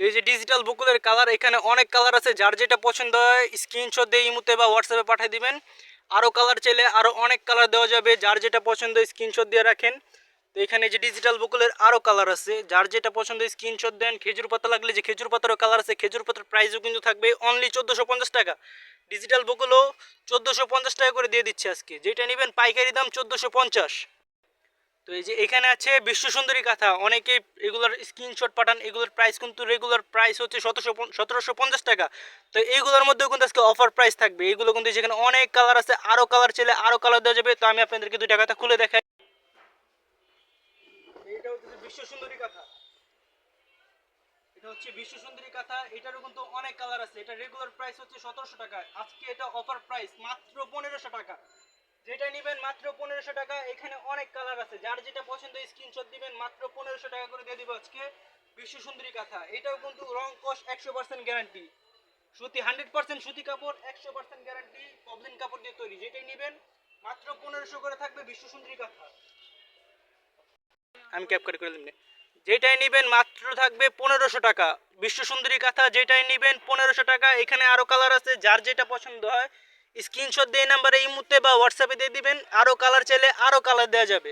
তো এই যে ডিজিটাল বুকুলের কালার এখানে অনেক কালার আছে। যার যেটা পছন্দ হয় স্ক্রিনশট দিয়ে ইমুতে বা হোয়াটসঅ্যাপে পাঠিয়ে দিবেন। আরও কালার চাইলে আরও অনেক কালার দেওয়া যাবে। যার যেটা পছন্দ স্ক্রিনশট দিয়ে রাখেন। তো এখানে যে ডিজিটাল বুকুলের আরও কালার আছে। যার যেটা পছন্দ স্ক্রিনশট দেন। খেজুর পাতা লাগলে যে খেজুর পাতারও কালার আছে, খেজুর পাতার প্রাইসও কিন্তু থাকবে অনলি চোদ্দোশো পঞ্চাশ টাকা। ডিজিটাল বুকুলও চোদ্দোশো পঞ্চাশ টাকা করে দিয়ে দিচ্ছে আজকে। যেটা নেবেন পাইকারি দাম চোদ্দোশো পঞ্চাশ। তো এই যে এখানে আছে বিশ্ব সুন্দরী কাঁথা অনেকে এগুলোর স্ক্রিনশট পাঠান, এগুলোর প্রাইস কিন্তু রেগুলার প্রাইস হচ্ছে সতেরোশো সতেরোশো পঞ্চাশ টাকা। তো এইগুলোর মধ্যেও কিন্তু আজকে অফার প্রাইস থাকবে। এইগুলো কিন্তু যেখানে অনেক কালার আছে আরও কালার চাইলে আরও কালার দেওয়া যাবে। তো আমি আপনাদেরকে দুইটা কথা খুলে দেখাই। এইটা হচ্ছে বিশ্ব সুন্দরী কাঁথা এটা হচ্ছে বিশ্ব সুন্দরী কাঁথা এটারও কিন্তু অনেক কালার আছে। এটা রেগুলার প্রাইস হচ্ছে সতেরোশো টাকা। আজকে এটা অফার প্রাইস মাত্র পনেরোশো টাকা। যেটা নেবেন মাত্র পনেরোশো টাকা, এখানে অনেক কালার আছে। যার যেটা পছন্দ স্ক্রিনশট দিবেন, মাত্র পনেরোশো টাকা করে দিয়ে দিব আজকে বিশ্ব সুন্দরী কাঁথা এটাও কিন্তু রং কষ একশো পার্সেন্ট গ্যারান্টি সুতি হান্ড্রেড পার্সেন্ট সুতি কাপড়, একশো পার্সেন্ট গ্যারান্টি পবলিন কাপড় দিয়ে তৈরি। যেটাই নেবেন, মাত্র পনেরোশো করে থাকবে বিশ্ব সুন্দরী কাঁথা আমি ক্যাপ করে দিন যেটাই নেবেন, মাত্র থাকবে পনেরোশো টাকা। বিশ্ব সুন্দরী কাঁথা যেটাই নেবেন, পনেরোশো টাকা। এখানে আরও কালার আছে, যার যেটা পছন্দ হয় স্ক্রিনশট দিয়ে নাম্বারে এই মুহূর্তে বা হোয়াটসঅ্যাপে দিয়ে দিবেন আরও কালার চাইলে আরও কালার দেওয়া যাবে।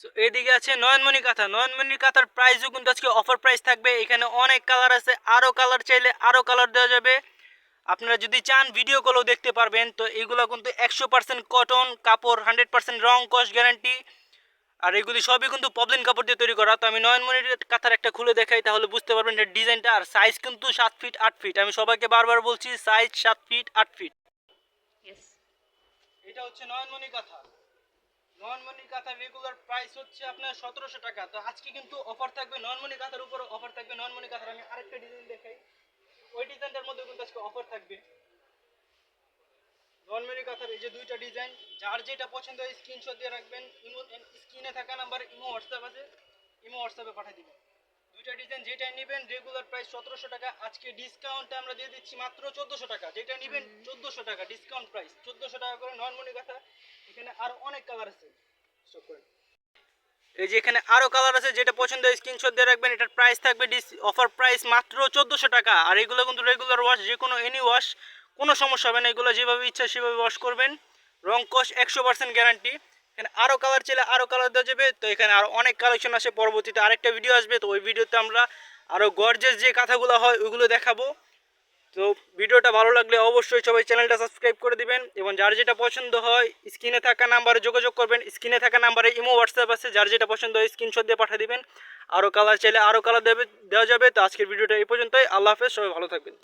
সো এদিকে আছে নয়নমণি কাঁথা। নয়নমণি কাঁথার প্রাইসও কিন্তু আজকে অফার প্রাইস থাকবে। এখানে অনেক কালার আছে আরও কালার চাইলে আরও কালার দেওয়া যাবে। আপনারা যদি চান ভিডিও কলও দেখতে পারবেন। তো এগুলো কিন্তু একশো পার্সেন্ট কটন কাপড় হান্ড্রেড পার্সেন্ট রং কস গ্যারান্টি আর এগুলি সবই কিন্তু পবলিন কাপড় দিয়ে তৈরি করা। তো আমি নয়নমণির কাঁথার একটা খুলে দেখাই তাহলে বুঝতে পারবেন এর ডিজাইনটা আর সাইজ কিন্তু সাত ফিট আট ফিট আমি সবাইকে বারবার বলছি সাইজ সাত ফিট আট ফিট. এটা হচ্ছে নয়নমণি কাঁথা। নয়নমণি কাঁথার রেগুলার প্রাইস হচ্ছে আপনার সতেরোশো টাকা। তো আজকে কিন্তু অফার থাকবে নয়নমণি কাঁথার উপর অফার থাকবে। নয়নমণি কাঁথার আমি আরেকটা ডিজাইন দেখাই। ওই ডিজাইনটার মধ্যে কিন্তু আজকে অফার থাকবে। নয়নমণি কাঁথার এই যে দুইটা ডিজাইন যার যেটা পছন্দ হয় স্ক্রিনশট দিয়ে রাখবেন। ইমো স্ক্রিনে থাকা নাম্বার ইমো হোয়াটসঅ্যাপ আছে। ইমো হোয়াটসঅ্যাপে পাঠিয়ে দিবেন। দুইটা ডিজাইন যেটা নেবেন রেগুলার প্রাইস সতেরোশো টাকা। আজকে ডিসকাউন্টে আমরা দিয়ে দিচ্ছি মাত্র চোদ্দোশো টাকা। যেটা নেবেন চোদ্দোশো টাকা ডিসকাউন্ট প্রাইস চোদ্দোশো টাকা করে নর্মালি কথা। এখানে আরও অনেক কালার আছে। করেন। এই যে এখানে আরও কালার আছে যেটা পছন্দ হয় স্ক্রিনশট দিয়ে রাখবেন। এটার প্রাইস থাকবে ডিস অফার প্রাইস মাত্র চোদ্দোশো টাকা। আর এগুলো কিন্তু রেগুলার ওয়াশ যে কোনো এনি ওয়াশ কোনো সমস্যা হবে না, এগুলো যেভাবে ইচ্ছা সেভাবে ওয়াশ করবেন। রং কস একশো পার্সেন্ট গ্যারান্টি এখানে আরও কালার চাইলে আরও কালার দেওয়া যাবে। তো এখানে আরও অনেক কালেকশন আসে পরবর্তীতে আরেকটা ভিডিও আসবে। তো ওই ভিডিওতে আমরা আরও গর্জেস যে কাঁথাগুলো হয়, ওইগুলো দেখাবো। তো ভিডিওটা ভালো লাগলে অবশ্যই সবাই চ্যানেলটা সাবস্ক্রাইব করে দিবেন এবং যার যেটা পছন্দ হয়, স্ক্রিনে থাকা নাম্বারে যোগাযোগ করবেন। স্ক্রিনে থাকা নাম্বারে ইমো হোয়াটসঅ্যাপ আছে, যার যেটা পছন্দ হয় স্ক্রিনশট দিয়ে পাঠিয়ে দিবেন। আরও কালার চাইলে আরও কালার দেবে, দেওয়া যাবে। তো আজকের ভিডিওটা এই পর্যন্তই। আল্লাহ হাফেজ, সবাই ভালো থাকবেন।